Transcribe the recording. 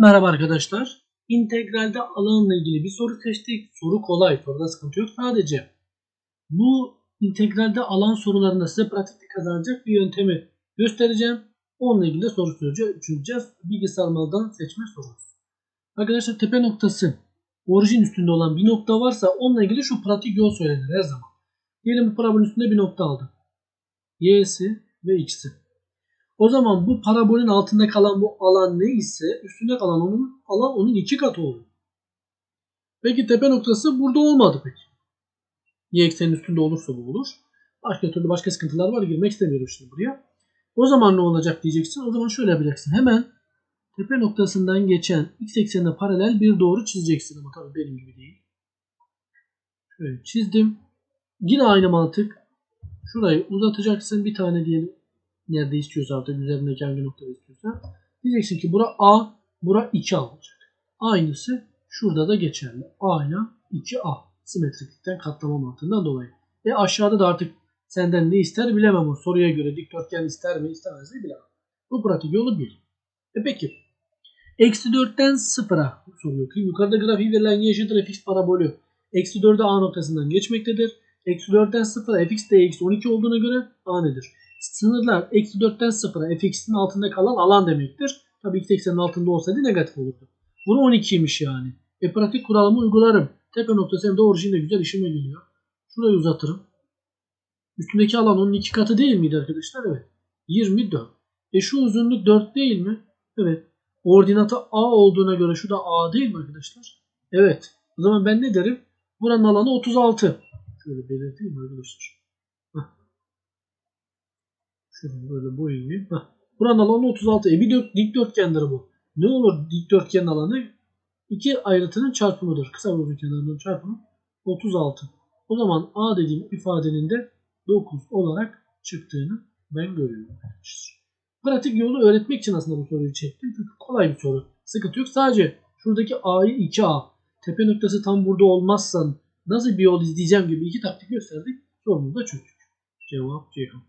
Merhaba arkadaşlar. İntegralde alanla ilgili bir soru seçtik. Soru kolay. Soruda sıkıntı yok. Sadece bu integralde alan sorularında size pratikte kazanacak bir yöntemi göstereceğim. Onunla ilgili de soru çözeceğiz. Bilgisayar maldan seçme sorusu. Arkadaşlar tepe noktası orijin üstünde olan bir nokta varsa onunla ilgili şu pratik yol söylenir her zaman. Diyelim bu parabolün üstünde bir nokta aldım. Y'si ve X'i. O zaman bu parabolün altında kalan bu alan ne ise üstünde kalan onun alan onun iki katı oluyor. Peki tepe noktası burada olmadı peki. Y eksenin üstünde olursa bu olur. Başka türlü başka sıkıntılar var girmek istemiyorum şimdi buraya. O zaman ne olacak diyeceksin. O zaman şöyle yapacaksın. Hemen tepe noktasından geçen x eksenine paralel bir doğru çizeceksin. Ama tabii benim gibi değil. Şöyle çizdim. Yine aynı mantık. Şurayı uzatacaksın. Bir tane diyelim nerede istiyorsa artık üzerindeki hangi noktada istiyorsa. Diyeceksin ki bura A, bura 2A olacak. Aynısı şurada da geçerli. A ile 2A. Simetriklikten katlama mantığından dolayı. E aşağıda da artık senden ne ister bilemem o soruya göre dikdörtgen ister mi istemez mi bilemem. Bu pratik yolu bir. E peki. Eksi 4'ten 0'a soruyor. Yukarıda grafiği verilen y eşittir fx parabolü. Eksi 4'e A noktasından geçmektedir. Eksi 4'ten 0'a fx dx 12 olduğuna göre A nedir? Sınırlar eksi 4'ten 0'a fx'in altında kalan alan demektir. Tabii x eksenin altında olsaydı negatif olurdu. Bunu 12'ymiş yani. E pratik kuralımı uygularım. Tepe noktası hem de orijinde güzel işime geliyor. Şurayı uzatırım. Üstündeki alan onun iki katı değil miydi arkadaşlar? Evet. 24. E şu uzunluk 4 değil mi? Evet. Ordinatı A olduğuna göre şu da A değil mi arkadaşlar? Evet. O zaman ben ne derim? Buranın alanı 36. Şöyle belirteyim arkadaşlar? Şöyle böyle boyayayım. Heh. Buranın alanı 36. E bir dört, dikdörtgendir bu. Ne olur dikdörtgen alanı? İki ayrıtının çarpımıdır. Kısa uzun kenarının çarpımı 36. O zaman A dediğim ifadenin de 9 olarak çıktığını ben görüyorum. Pratik yolu öğretmek için aslında bu soruyu çektim. Çünkü kolay bir soru. Sıkıntı yok. Sadece şuradaki A'yı 2A. Tepe noktası tam burada olmazsa nasıl bir yol izleyeceğim gibi iki taktik gösterdik. Sorumuzu da çözdük. Cevap Ceyhan.